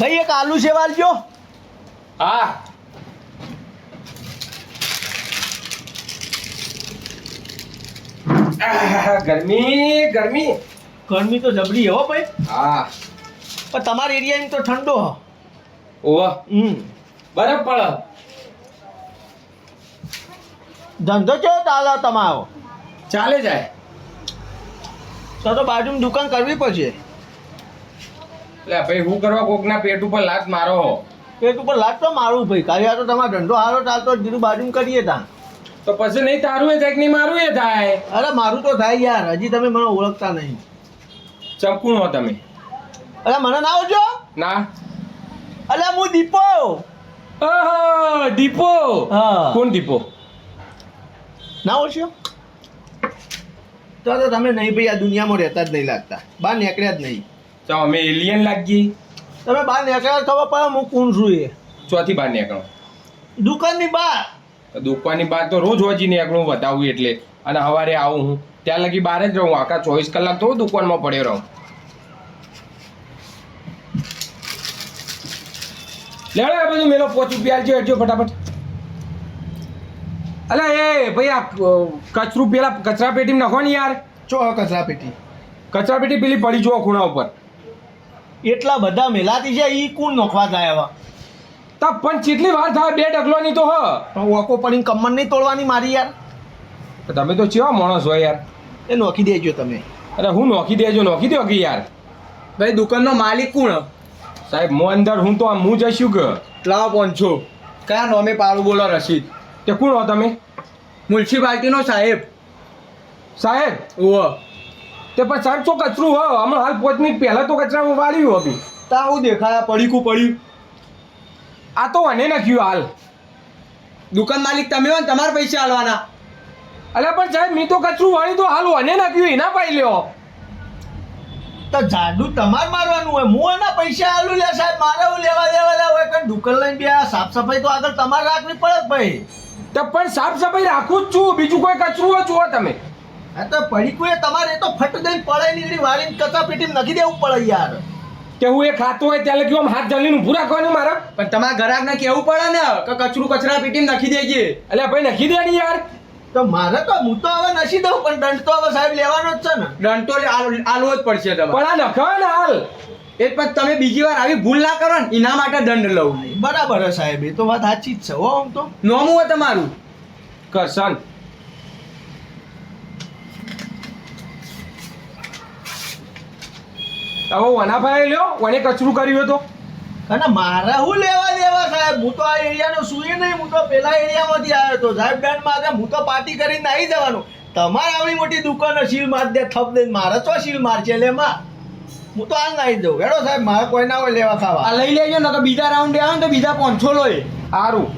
ભાઈ એક આલુ સેવ આલજો હા. ગરમી ગરમી. ગરમી તો જબરી હો ભાઈ. હા. પણ તમારા એરિયાની તો ઠંડો હો. ઓહ. હમ. બરફ પડ. ધંધો કેવો ચાલે તમારો? ચાલે જાય. તો તો બાજુમાં દુકાન કરવી પડશે. એટલે ભાઈ હું કરવા કોકના પેટ ઉપર લાત મારો પેટ ઉપર લાત તો મારું ભાઈ. આ તો તમારો ધંધો હારો ચાલતો જીરું બાજુ કરીએ તાં તો પછી નહીં તારું એ થાય નહીં મારું એ થાય? અરે મારું તો થાય યાર. હજી તમે મને ઓળખતા નહીં. ચંપુણ હો તમે. અરે મને ના આવજો. ના. અરે હું દીપો. ઓહો દીપો. હા. કોણ દીપો? ના ઓળખ્યો તો તો તમે નહીં ભાઈ આ દુનિયામાં રહેતા જ નહીં લાગતા. બહાર નીકળ્યા જ નહીં. તો અમે એલિયન લાગી તમે બહાર નીકળ્યા ખબર પડે હું કોણ છું એ. ચોથી બહાર નીકળો. દુકાનની બહાર. દુકાનની બહાર તો રોજ હોજી નીકળું વધાવું એટલે. અને સવારે આવું હું. ત્યાં લગી બહાર જ રહું. આખા ચોવીસ કલાક તો દુકાનમાં પડ્યો રહું. લેવડો આ બધું મેલો પોચ રૂપિયા આલજો એટલો ફટાફટ. અલે એ ભાઈ આ કચરું પેલા કચરા પેટીમાં નાખો ને યાર. ચો કચરા પેટી કચરા પેટી પેલી પડી જુઓ ખૂણા ઉપર. એટલા બધા મેલાતી છે ઈ કુણ નોખવા થાય હવે તા પણ કેટલી વાર થાય બે ડગલોની તો હ. પણ વોકો પડીને કમર નહીં તોડવાની મારી યાર. તમે તો ચેવા માણસ હોય યાર? એ નોખી દેજો તમે. અરે હું નોખી દેજો નોખી દો કે યાર. ભાઈ દુકાનનો માલિક કોણ? સાહેબ મો અંદર હું તો આમ હું જઈશું કે? લાવો પહોંચો કયા નોમે પાડું બોલો રસીદ તે કોણ હો તમે? મ્યુનિસિપાલિટીનો સાહેબ? સાહેબ? ઓવો તે પણ સાહેબ તો કચરું હો. હમણાં હાલ પાંચ મિનિટ પહેલા તો કચરા વાળ્યું હતી તા આવું દેખાયા પડીકું પડ્યું. આ તો અને નાખ્યું હાલ. દુકાન માલિક તમે હોય ને તમારે પૈસા આલવાના અલ્યા પણ સાહેબ મેં તો કચરું વાળી તો હાલ અને નાખ્યું એના પાઈ લ્યો. તો જાડુ તમારે મારવાનું હોય. હું એના પૈસા હાલું લે સાહેબ મારે હું લેવા દેવા હોય કારણ દુકાન લઈને બે સાફ સફાઈ તો આગળ તમારે રાખવી પડે ભાઈ. તો પણ સાફ સફાઈ રાખું જ છું. બીજું કોઈ કચરું હોય છો તમે. તો પડીકું એ તમારે એ તો ફટ દઈને પડાઈ નીકળી વાળીને કચા પેટીમાં નાખી દેવું પડે યાર. કે હું એ ખાતો હોય ત્યારે આમ હાથ જલીને ઊભું રાખવાનું મારે? પણ તમારા ગ્રાહકને કહેવું પડે ને? કે કચરું કચરા પેટીમાં નાખી દેજે. એટલે ભાઈ નખી દે ને યાર. તો મારે તો હું તો હવે નસી દઉં પણ દંડ તો હવે સાહેબ લેવાનો જ છે ને. દંડ તો આલ- આલવો જ પડશે તમારે. પણ આ નખાવે ને હાલ. એ પણ તમે બીજી વાર આવી ભૂલ ના કરો ને એના માટે દંડ લઉં. બરાબર સાહેબ એ તો વાત સાચી જ છે હો આમ તો. નોમું હોય તમારું. કરશન. હવે વનાભાઈ લ્યો વને કચરું કર્યું હતો અને મારે હું લેવા દેવા સાહેબ? હું તો આ એરિયાનો સુઈ નહીં હું તો પેલા એરિયામાંથી આવ્યો હતો. સાહેબ બેન માગે હું તો પાર્ટી કરીને આવી જવાનું. તમારે આવડી મોટી દુકાન સીલ માર દે થપ દે મારે તો સીલ મારશે લે માં? હું તો આ નાઈ દઉં હેડો સાહેબ મારે કોઈ ના હોય લેવા ખાવા. આ લઈ લેજો ને તો બીજા રાઉન્ડે આવે ને તો બીજા પાંચસો લોય. સારું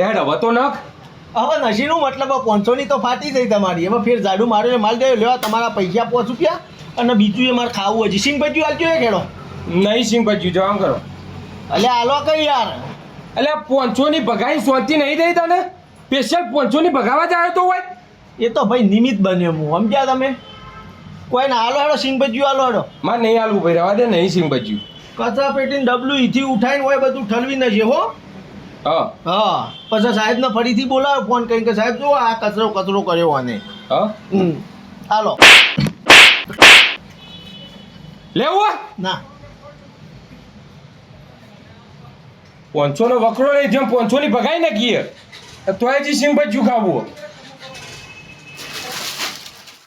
લેડ હવે તો નખ. હવે નસીનું મતલબ પાંચસો ની તો ફાટી ગઈ તમારી. એમાં ફેર ઝાડુ માર્યો માલ દેવો લેવા તમારા પૈસા પાંચ રૂપિયા? અને બીજું એ મારે ખાવું હજી સિંગ ભજ્યું હાલજો એ ખેડો નહીં સિંહ ભજ્યું જવામ કરો. અલ્યા હાલો કઈ યાર? એટલે પોંચો ની ભગાઈ સોંતી નહીં દઈ તને? સ્પેશિયલ પોંચો ની ભગાવા જ આવ્યો તો હોય. એ તો ભાઈ નિમિત્ત બન્યો હું. સમજ્યા તમે? કોઈ ના હાલો હેડો સિંગ ભજ્યું હાલો હેડો. માં નહીં હાલવું ભાઈ રવા દે નહીં સિંહ ભજ્યું કચરા પેટીને ડબલું ઈથી ઉઠાઈને હોય બધું ઠલવી નશે હો. હા. હા. પછી સાહેબને ફરીથી બોલાવ્યો ફોન કરીને કે સાહેબ જો આ કચરો કચરો કર્યો આને. હા. હાલો. લેવું હોય? ના પોંચો નો વકરો નહીં જેમ પોંચો ની ભગાઈ નાખીએ તોય જી સિંહ ભાઈ ખાવું